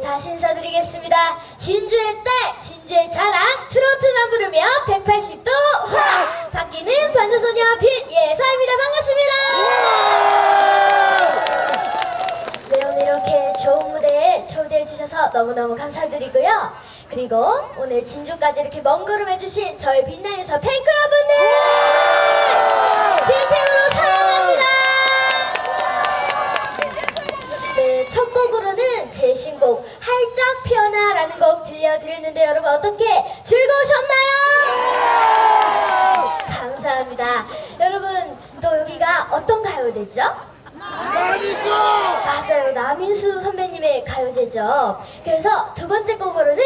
다시 인사드리겠습니다. 진주의 딸, 진주의 자랑, 트로트만 부르며 180도 확! 바뀌는 반전소녀 빌예서입니다. 반갑습니다! 네, 오늘 이렇게 좋은 무대에 초대해주셔서 너무너무 감사드리고요. 그리고 오늘 진주까지 이렇게 먼 걸음 해주신 저희 빛나는 서 팬클럽분들! 진주 네, 첫 곡으로는 제 신곡 활짝 피어나라는 곡 들려드렸는데 여러분 어떻게 즐거우셨나요? 감사합니다. 여러분 또 여기가 어떤 가요대죠? 맞아요. 남인수 선배님의 가요제죠. 그래서 두 번째 곡으로는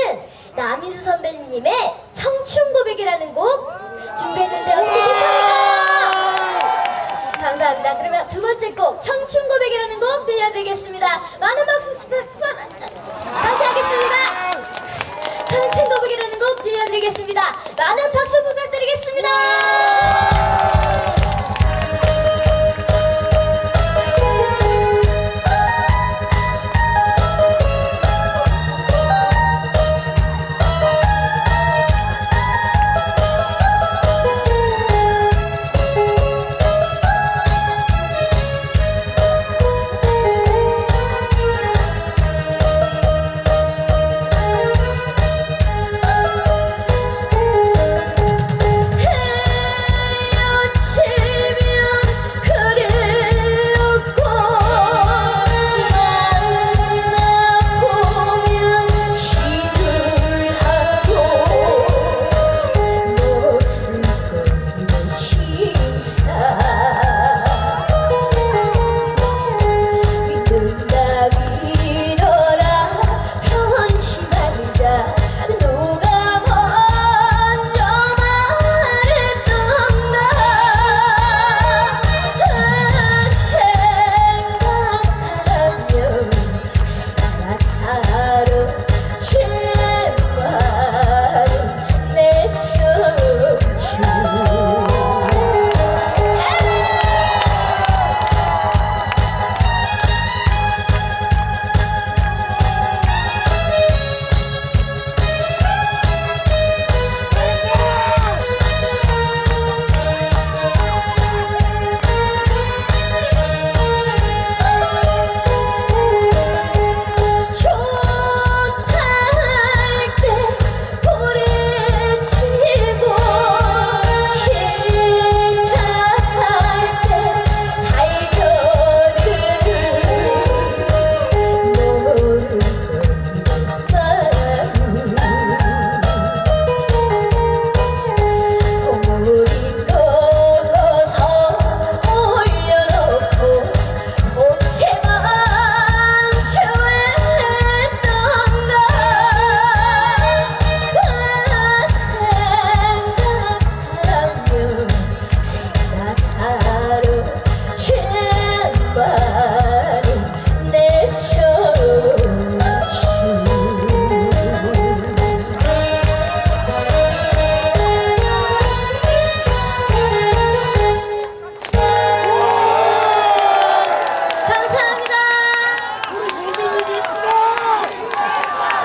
남인수 선배님의 청춘 고백이라는 곡 준비했는데 어떻게 괜찮을까요? 감사합니다. 그러면 두 번째 곡 청춘 고백이라는 곡 들려드리겠습니다. 많은 박수 부탁- 다시 하겠습니다. 청춘 고백이라는 곡 들려드리겠습니다. 많은 박수 부탁드리겠습니다.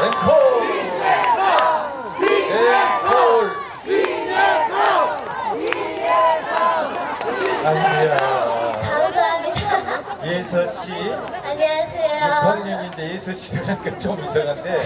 앵콜 앵콜 아이고야 감사합니다. 예서 씨 안녕하세요. 6학년인데 예서 씨라니까 좀 이상한데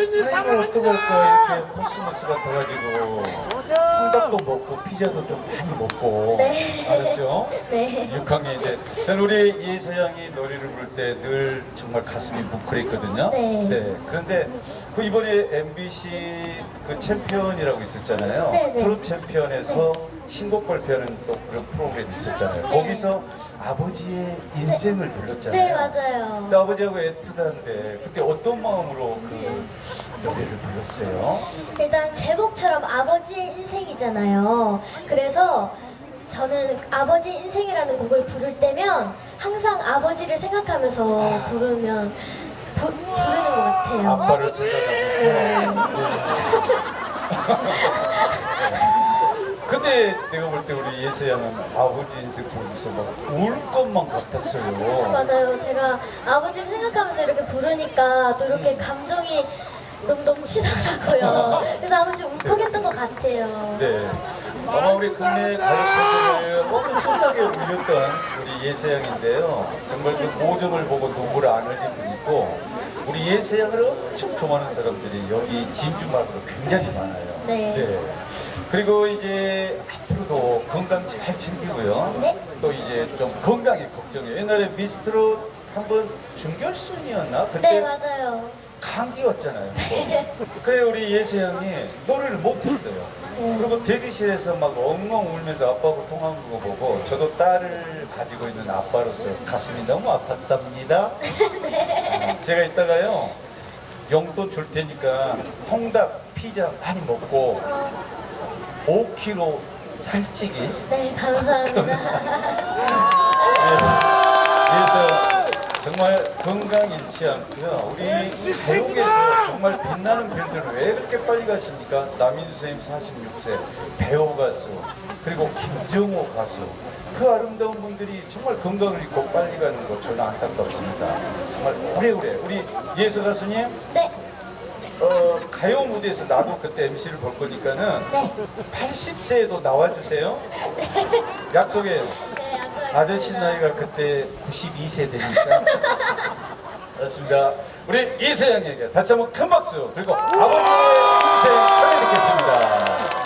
아이고 어떡할까 이렇게 코스모스 같아가지고 통닭도 먹고 피자도 좀 많이 먹고 네. 알았죠? 네. 6학년인데 저는 우리 예서 양이 노래를 부를 때 늘 정말 가슴이 뭉클했거든요. 네. 그런데 그 이번에 MBC 그 챔피언이라고 있었잖아요. 네, 네. 프로 챔피언에서 신곡 발표하는 또 그런 프로그램이 있었잖아요. 네. 거기서 아버지의 인생을 불렀잖아요. 네, 맞아요. 근데 아버지하고 애틋한데 그때 어떤 마음으로 그 노래를 불렀어요? 일단 제목처럼 아버지의 인생이잖아요. 그래서 저는 아버지 인생이라는 곡을 부를 때면 항상 아버지를 생각하면서 부르면 부, 부르는 것 같아요. 아빠를 생각하면서. 네. 그때 내가 볼 때 우리 예서 양은 아버지 인생 보면서 막 울 것만 같았어요. 맞아요. 제가 아버지를 생각하면서 이렇게 부르니까 또 이렇게 감정이 너무 넘치더라고요. 그래서 한 번씩 울컥했던 것 같아요. 네. 아마 우리 국내 가요팬들을 엄청나게 울렸던 우리 예세 양인데요. 정말 그 모정을 보고 눈물을 안 흘린 분이 있고 우리 예세 양을 엄청 좋아하는 사람들이 여기 진주 마을로 굉장히 많아요. 네. 그리고 이제 앞으로도 건강 잘 챙기고요. 네. 또 이제 좀 건강에 걱정해요. 옛날에 미스트롯 한번 준결승이었나? 그때 네, 맞아요. 감기였잖아요. 그래 우리 예수 형이 노래를 못했어요. 네. 그리고 대기실에서 막 엉엉 울면서 아빠하고 통화한 거 보고 저도 딸을 가지고 있는 아빠로서 가슴이 너무 아팠답니다. 음, 제가 이따가요 용돈 줄 테니까 통닭 피자 많이 먹고 5kg 살찌기 네, 감사합니다. 그래서 정말 건강 잃지 않고요. 우리 배우계에서 정말 빛나는 별들을 왜 그렇게 빨리 가십니까? 남인수 선생님 46세 배우 가수 그리고 김정호 가수 그 아름다운 분들이 정말 건강을 잃고 빨리 가는 거 저는 안타깝습니다. 정말 오래오래 우리 예수 가수님 네, 어, 가요 무대에서 나도 그때 MC를 볼 거니까는 네. 80세에도 나와주세요. 약속해요. 네, 약속하겠습니다. 아저씨 나이가 그때 92세 되니까 맞습니다. 우리 이세영에게 다시 한번 큰 박수 그리고 아버지의 인생 전해드리겠습니다.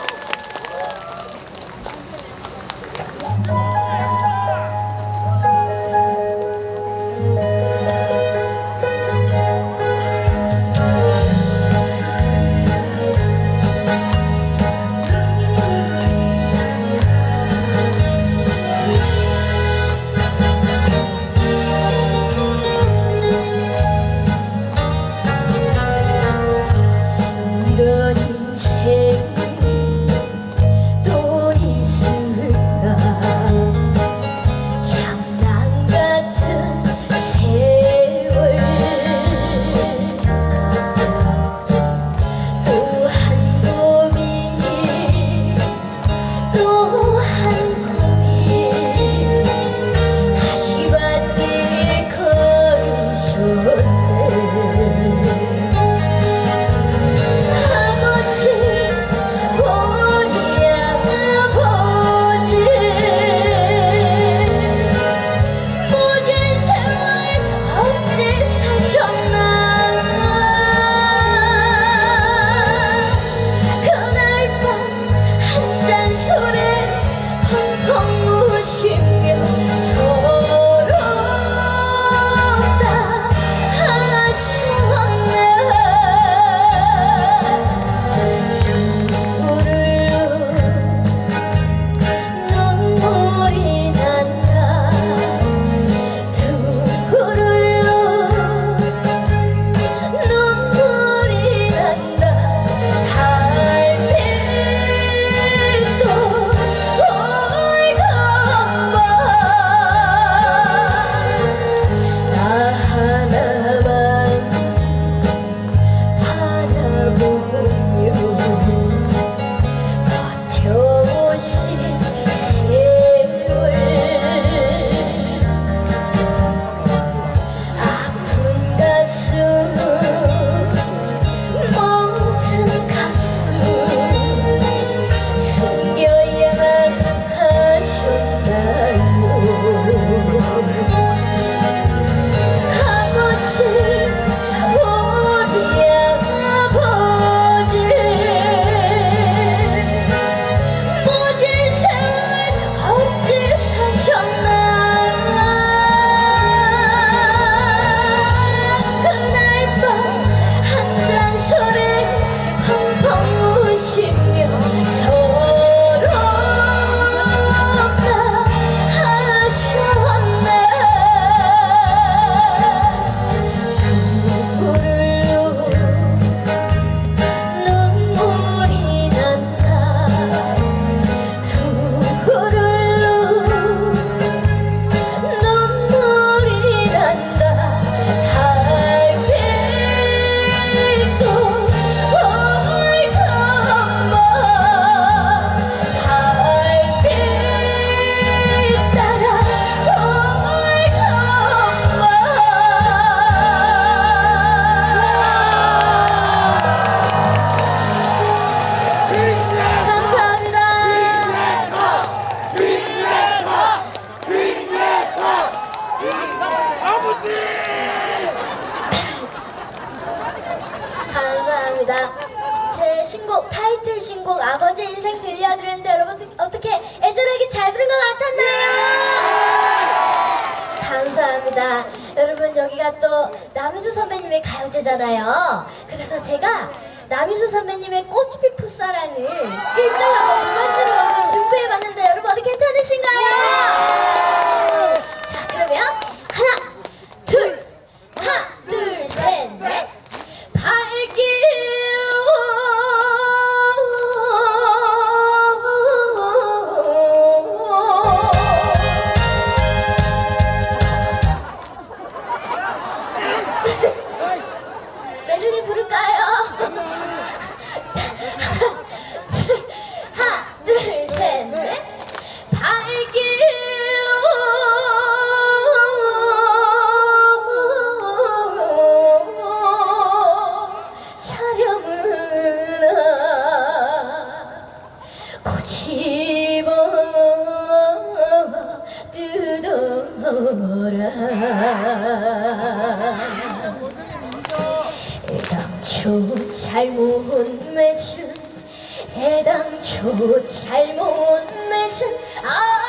저 잘못 맺은 아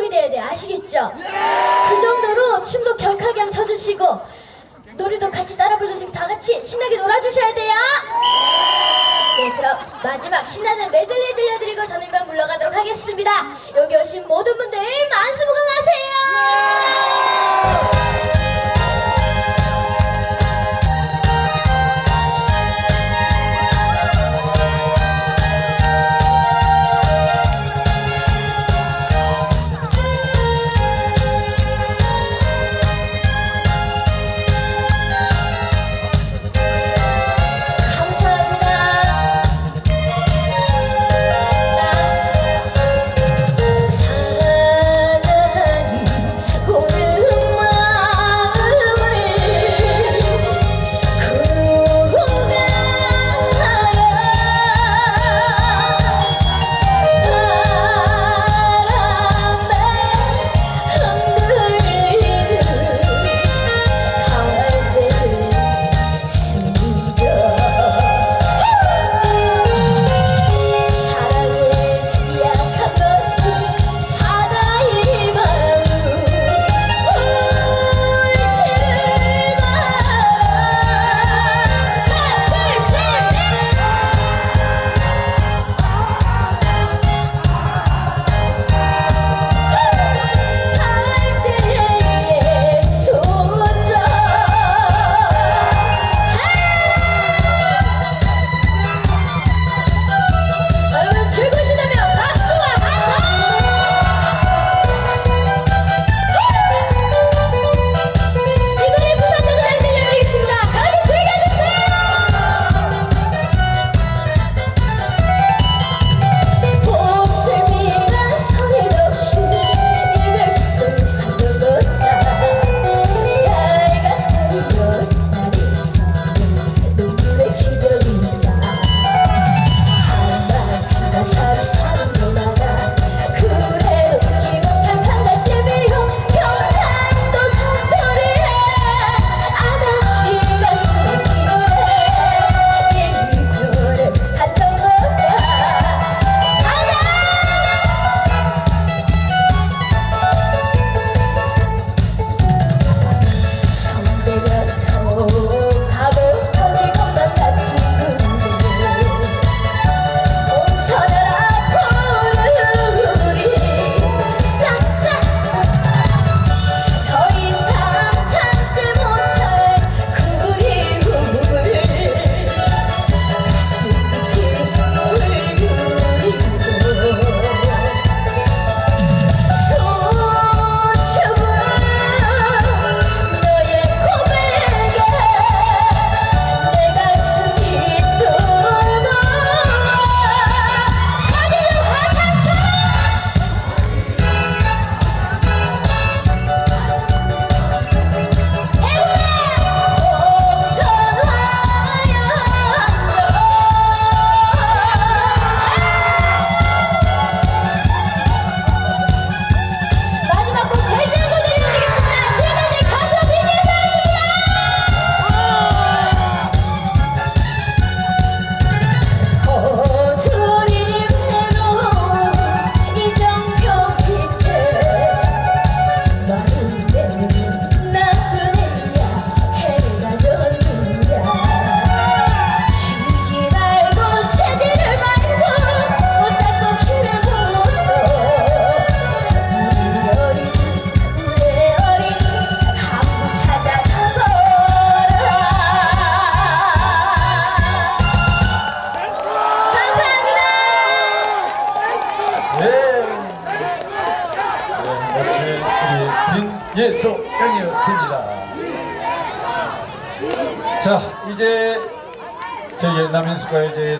행복이 돼야 돼 아시겠죠? 그 정도로 춤도 격하게 한번 쳐주시고 노래도 같이 따라 불러주시고 다 같이 신나게 놀아주셔야 돼요. 네 그럼 마지막 신나는 메들리 들려드리고 저는 이만 물러가도록 하겠습니다. 여기 오신 모든 분들 만수 무강하세요. মিস করে যে